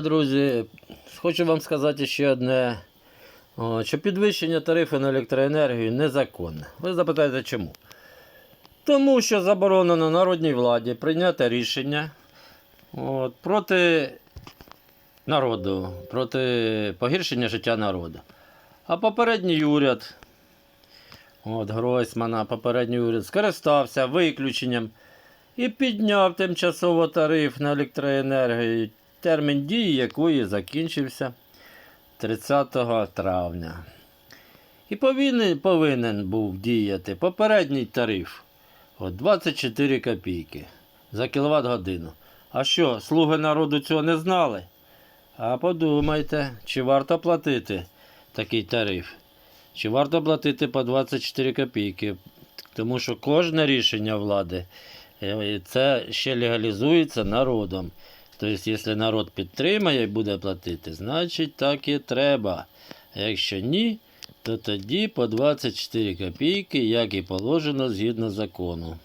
Друзі, хочу вам сказати ще одне, що підвищення тарифу на електроенергію незаконне. Ви запитаєте чому? Тому що заборонено народній владі прийняти рішення от, проти народу, проти погіршення життя народу. А попередній уряд, от Гройсмана, попередній уряд скористався виключенням і підняв тимчасово тариф на електроенергію, термін дії якої закінчився 30 травня. І повинен, повинен був діяти попередній тариф от 24 копійки за кіловат годину. А що, слуги народу цього не знали? А подумайте, чи варто платити такий тариф? Чи варто платити по 24 копійки? Тому що кожне рішення влади е, це ще легалізується народом. Тобто, якщо народ підтримає і буде платити, значить так і треба. А якщо ні, то тоді по 24 копійки, як і положено згідно закону.